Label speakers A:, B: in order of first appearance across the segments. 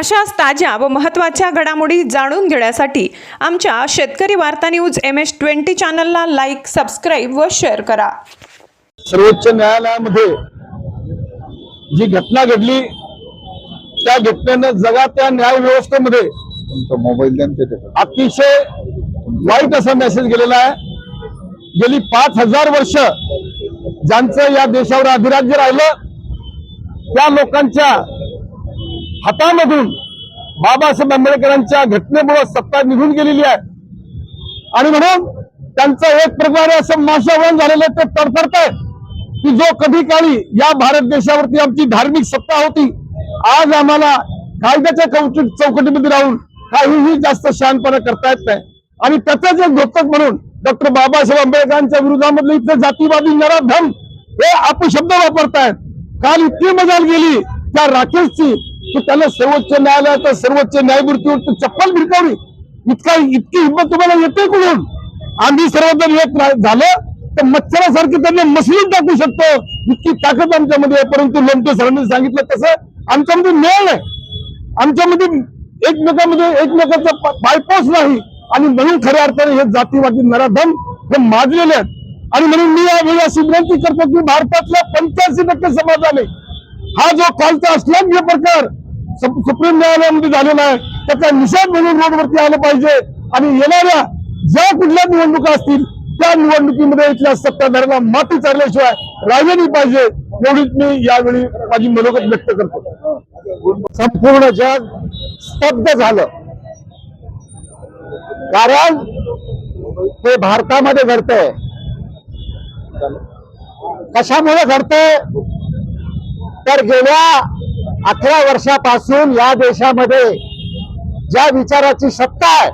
A: अशाच ताज्या व महत्त्वाच्या घडामोडी जाणून घेण्यासाठी आमच्या शेतकरी वार्ता न्यूज एम एस ट्वेंटी चॅनलला लाईक सबस्क्राईब व शेअर करा
B: सर्वोच्च न्यायालयामध्ये जी घटना घडली त्या घटनेनं जगाच्या न्याय व्यवस्थेमध्ये
C: तुमचा मोबाईल.
B: अतिशय वाईट असा मेसेज गेलेला आहे गेली पाच हजार वर्ष ज्यांचं या देशावर अधिराज्य राहिलं त्या लोकांच्या हातामधून बाबासाहेब आंबेडकरांच्या घटनेमुळे सत्ता निघून गेलेली आहे. आणि म्हणून त्यांचं एक प्रकारे असं माशावरण झालेलं ते तडफडत की जो कधी काळी या भारत देशावरती आमची धार्मिक सत्ता होती आज आम्हाला कायद्याच्या चौकटी चौकटीमध्ये राहून काहीही जास्त शहाणपणा करता येत नाही. आणि त्याचंच एक घोतक म्हणून डॉक्टर बाबासाहेब आंबेडकरांच्या विरोधामधले इथले जातीवादी नराधम हे अपशब्द वापरतायत. काल इतकी मजाल गेली त्या राकेशची की त्याला सर्वोच्च न्यायालयाचा सर्वोच्च न्यायमूर्तीवर चप्पल भिरकावली इतका इतकी हिंमत तुम्हाला येते कुठून? आम्ही सर्वजण येत झालं तर मच्छरासारखे त्यांना मसलून टाकू शकतो. इतकी ताकद आमच्यामध्ये आहे परंतु लोमटे सरांनी सांगितलं तसं आमच्यामध्ये मेळ आहे आमच्यामध्ये एकमेकांमध्ये एकमेकांचा बायपास नाही. आणि म्हणून खऱ्या अर्थाने हे जातीवादी नराधम हे माजलेले आहेत. आणि म्हणून मी यावेळी अशी विनंती करतो की भारतातल्या पंच्याऐंशी टक्के समाजाने हा जो कालचा असला प्रकार सुप्रीम न्यायालयामध्ये झालेला आहे. त्याचा निषेध म्हणून रोडवरती आलं पाहिजे. आणि येणाऱ्या ज्या कुठल्या निवडणुका असतील त्या निवडणुकीमध्ये इथल्या सत्ताधाऱ्यांना माती चालल्याशिवाय राहिले पाहिजे. एवढीच मी यावेळी माझी मनोगत व्यक्त करतो. संपूर्ण जग स्तब्ध झालं. कारण हे भारतामध्ये घडतंय. कशामुळे घडतंय? तर गेल्या अकरा वर्षापासून या देशामध्ये ज्या विचाराची सत्ता आहे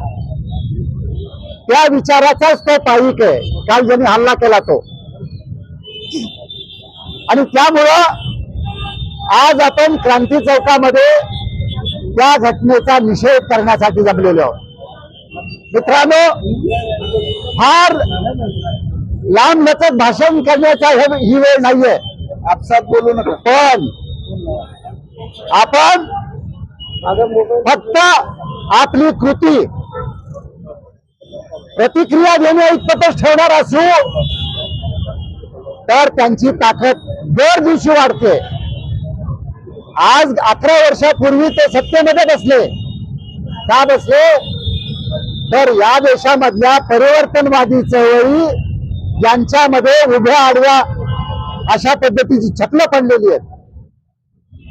B: त्या विचाराचाच तो पाईक आहे. काल ज्यांनी हल्ला केला तो. आणि त्यामुळं आज आपण क्रांती चौकामध्ये त्या घटनेचा निषेध करण्यासाठी जमलेलो आहोत. मित्रांनो फार लांब लचक भाषण करण्याचा ही वेळ नाहीये.
C: आपसात बोलू नका.
B: पण आपण फक्त आपली कृती प्रतिक्रिया देणे इतपतच ठेवणार असू तर त्यांची ताकद दर दिवशी वाढते. आज अकरा वर्षापूर्वी ते सत्तेमध्ये बसले. का बसले? तर या देशामधल्या परिवर्तनवादी चळवळी यांच्यामध्ये उभ्या आडव्या अशा पद्धतीची छकलं पडलेली आहेत.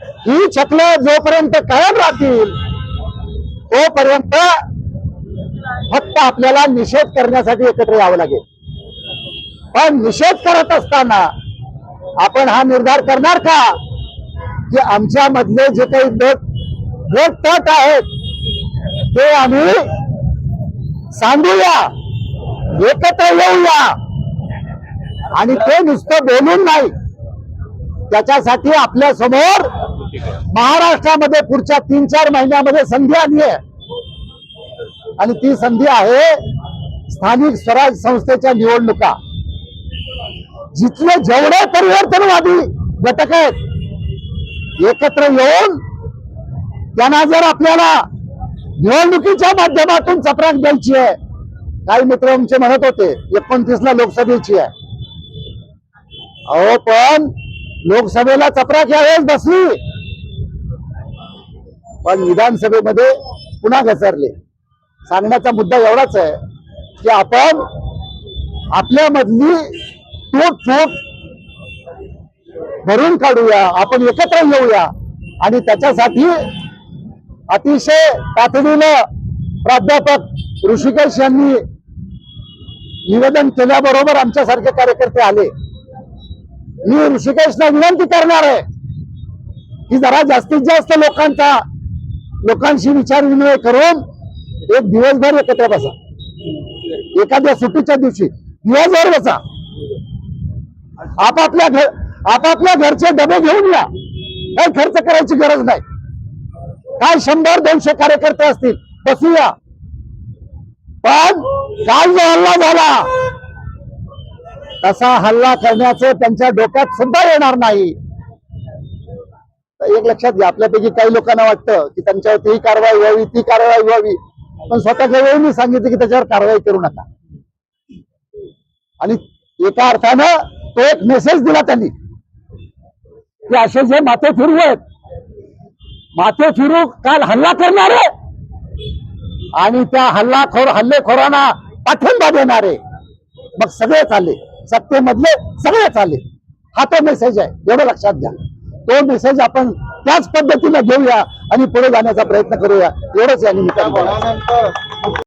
B: ही छकलं जोपर्यंत कायम राहतील तोपर्यंत फक्त आपल्याला निषेध करण्यासाठी एकत्र यावं लागेल. पण निषेध करत असताना आपण हा निर्धार करणार का? की आमच्या मधले जे काही लोक गट तट आहेत ते आम्ही सांगूया एकत्र येऊया. आणि ते नुसतं बोलून नाही. त्याच्यासाठी आपल्यासमोर महाराष्ट्रामध्ये पुढच्या तीन चार महिन्यामध्ये संधी आली आहे. आणि ती संधी आहे स्थानिक स्वराज संस्थेच्या निवडणुका. जिथले जेवढे परिवर्तनवादी घटक आहेत एकत्र येऊन त्यांना जर आपल्याला निवडणुकीच्या माध्यमातून चपराक द्यायची आहे काही मित्र आमचे म्हणत होते एकोणतीस ला लोकसभेची आहे. अहो पण लोकसभेला चपराक यावेळेस बसली. पण विधानसभेमध्ये पुन्हा घसरले. सांगण्याचा मुद्दा एवढाच आहे की आपण आपल्यामधली तूट फूट भरून काढूया आपण एकत्र येऊया आणि त्याच्यासाठी अतिशय तातडीनं प्राध्यापक ऋषिकेश यांनी निवेदन केल्याबरोबर आमच्यासारखे कार्यकर्ते आले. मी ऋषिकेशला विनंती करणार आहे की जरा जास्तीत जास्त लोकांचा लोकांशी विचार विनिमय करून एक दिवसभर एकत्र बसा. एखाद्या सुट्टीच्या दिवशी दिवसभर बसा. आपापल्या घर आपापल्या घरचे डबे घेऊन या. काही खर्च करायची गरज नाही. काय शंभर दोनशे कार्यकर्ते असतील बसूया पण काल जो हल्ला झाला. तसा हल्ला करण्याचं त्यांच्या डोक्यात सुद्धा येणार नाही. एक लक्षात घ्या आपल्यापैकी काही लोकांना वाटतं की त्यांच्यावरती ही कारवाई व्हावी ती कारवाई व्हावी. पण स्वतःच्या वेळी मी सांगितलं की त्याच्यावर कारवाई करू नका. आणि एका अर्थानं तो एक मेसेज दिला त्यांनी. की असे जे माथे फिरू आहेत माथे फिरू काल हल्ला करणारे आणि त्या हल्लाखोर हल्लेखोरांना पाठिंबा देणारे. मग सगळेच आले. सत्तेमधले सगळेच आले. हा तो मेसेज आहे. एवढं लक्षात घ्या. तो मेसेज आपण त्याच पद्धतीनं घेऊया आणि पुढे जाण्याचा प्रयत्न करूया. एवढंच या निमित्तानं.